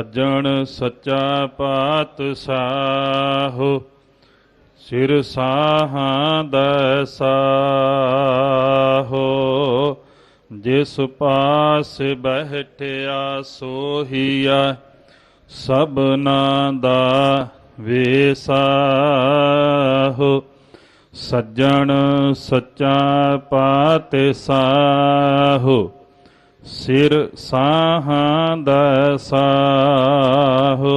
ਸੱਜਣ ਸੱਚਾ ਪਾਤ ਸਾਹੋ ਸਿਰ ਸਾਹਾਂ ਦਾ ਸਾਹੋ। ਜਿਸ ਪਾਸ ਬਹਿਠਿਆ ਸੋਹੀਆ, ਸਭਨਾ ਦਾ ਵੇਸਾਹੋ। ਸੱਜਣ ਸੱਚਾ ਪਾਤ ਸਾਹੋ ਸਿਰ ਸਾਹਾਂ ਦਾ ਸਾਹੋ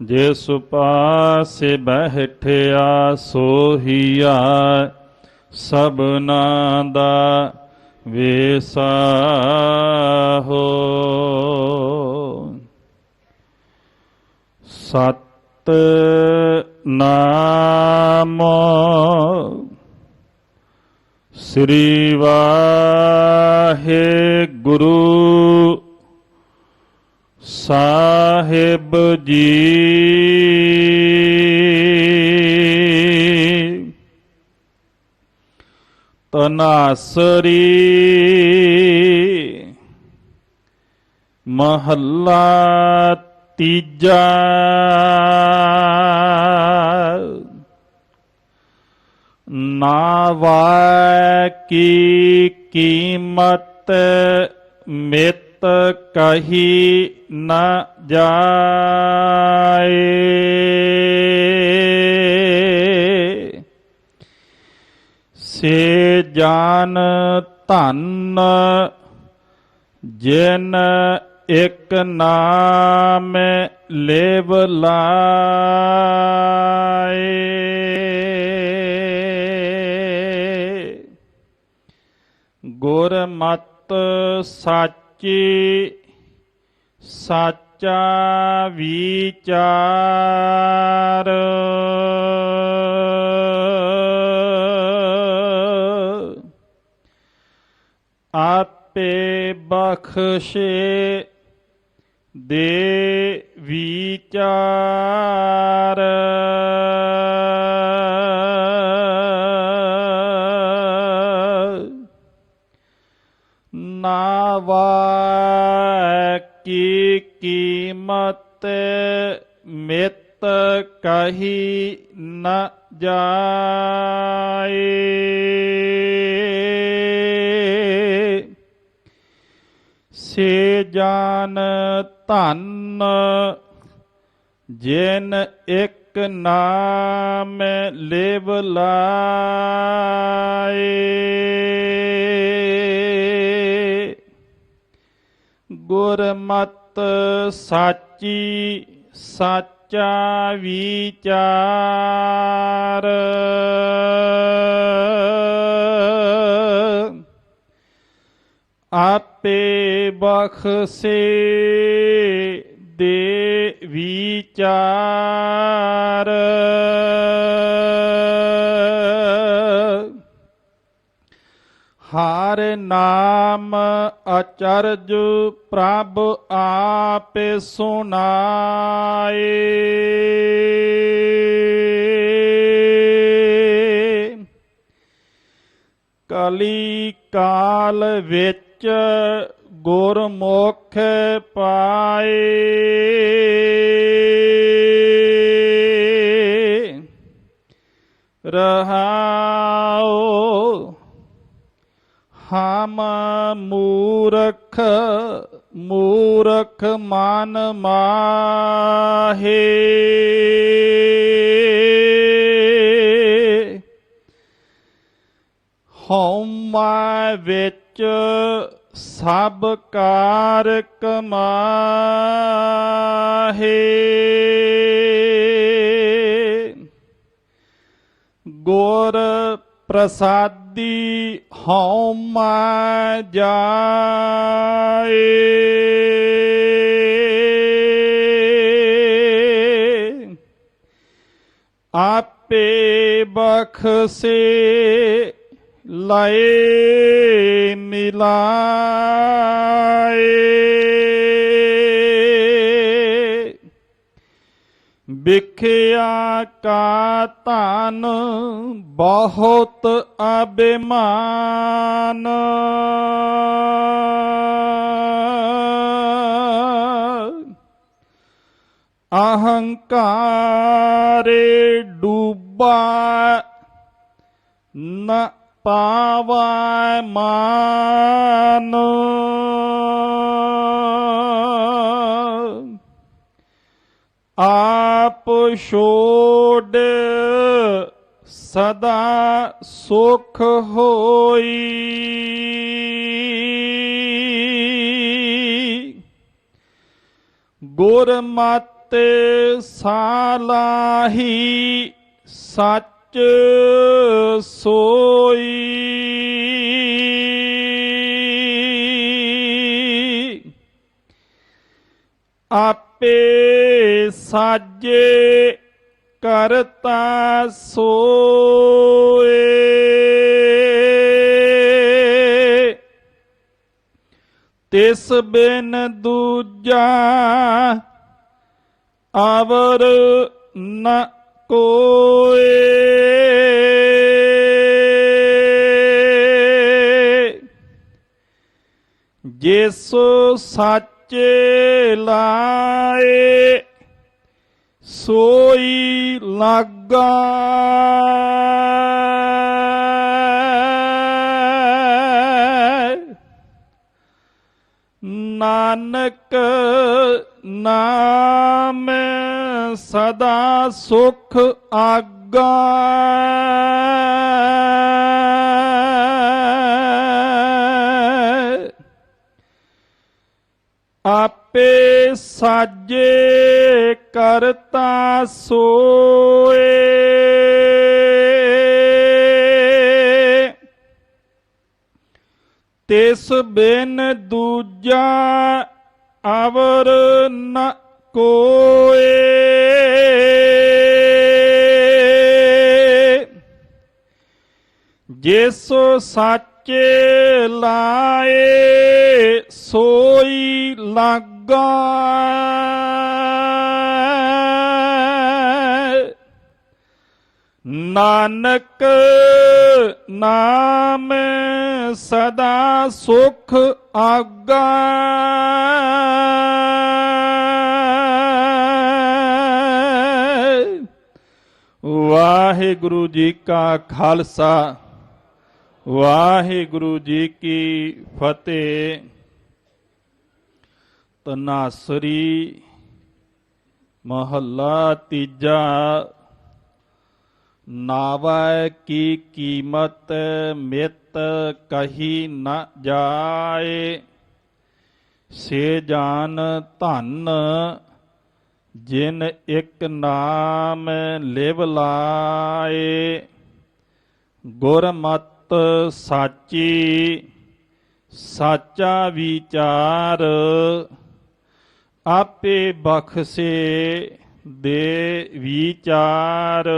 ਜਿਸ ਪਾਸੇ ਬਹਿਠਿਆ ਸੋਹੀਆ ਸਭਨਾ ਦਾ ਵੇਸਾਹੋ ਸਤ ਨਾਮ ਸ੍ਰੀ ਵਾਹਿਗੁਰੂ ਸਾਹਿਬ ਜੀ ਤਨਾਸਰੀ ਮਹੱਲਾ ਤੀਜਾ नावा की कीमत मित कही न जाए। से जान धन जिन एक नाम लेवला ਗੁਰ ਮਤ ਸਾਚੀ ਸਾਚਾ ਵਿਚਾਰ। ਆਪੇ ਬਖਸ਼ੇ ਦੇ ਵਿਚਾਰ। नावा की कीमत मित कही न जाए। से जान धन जिन एक नाम लेवलाए ਗੁਰਮਤ ਸਾਚੀ ਸਾਚਾ ਵਿਚਾਰ। ਆਪੇ ਬਖਸੇ ਦੇ ਵਿਚਾਰ। ਹਰ ਨਾਮ ਅਚਰਜ ਪ੍ਰਭ ਆਪੇ ਸੁਨਾਏ ਕਲੀ ਕਾਲ ਵਿੱਚ ਗੁਰਮੁਖ ਪਾਏ। ਰਹਾਓ ਹਮ ਮੂਰਖ ਮੂਰਖ ਮਨ ਮਾਹੇ ਹਉਮੈ ਵਿੱਚ ਸਭ ਕਾਰ ਕਮਾਹੇ ਗੁਰ ਪ੍ਰਸਾਦੀ ਹਉਮੈ ਜਾਏ। ਆਪੇ ਬਖਸੇ ਲਏ ਮਿਲਾਏ। ਵਿਖਿਆ ਕਾ ਧਨ ਬਹੁਤ ਅਭਿਮਾਨ। ਅਹੰਕਾਰੇ ਡੂਬਾ ਨ ਪਾਵੈ ਮਾਨ। आप छोड़ सदा सुख होई। गुरमत सालाही सच सोई। आप ਆਪੇ ਸਾਜੇ ਕਰਤਾ ਸੋਏ। ਤਿਸ ਬਿਨ ਦੂਜਾ ਅਵਰ ਨ ਕੋਏ। ਜਿਸੋ ਸੱਚ ਲਾਏ ਸੋਈ ਲਾਗਾ। ਨਾਨਕ ਨਾਮ ਸਦਾ ਸੁਖ ਆਗਾ। ਆਪੇ ਸਾਜੇ ਕਰਤਾ ਸੋਏ। ਤਿਸ ਬਿਨ ਦੂਜਾ ਅਵਰ ਨ ਕੋਏ। ਜਿਸ ਸਾਚੇ ਲਾ ਸੋਈ ਲਾਗਾ ਨਾਨਕ ਨਾਮ ਸਦਾ ਸੁਖ ਆਗਾ ਵਾਹਿਗੁਰੂ ਜੀ ਕਾ ਖਾਲਸਾ ਵਾਹਿਗੁਰੂ ਜੀ ਕੀ ਫਤਿਹ ਤਨਾਸਰੀ ਮਹੱਲਾ ਤੀਜਾ। ਨਾਵੈ ਕੀ ਕੀਮਤ ਮਿਤ ਕਹੀ ਨ ਜਾਏ। ਸੇ ਜਾਨ ਧਨ ਜਿਨ ਇੱਕ ਨਾਮ ਲਿਵ ਲਾਏ। ਗੁਰਮਤ ਸਾਚੀ, ਸਾਚਾ ਵਿਚਾਰ ਆਪੇ ਬਖਸ਼ੇ ਦੇ ਵਿਚਾਰ।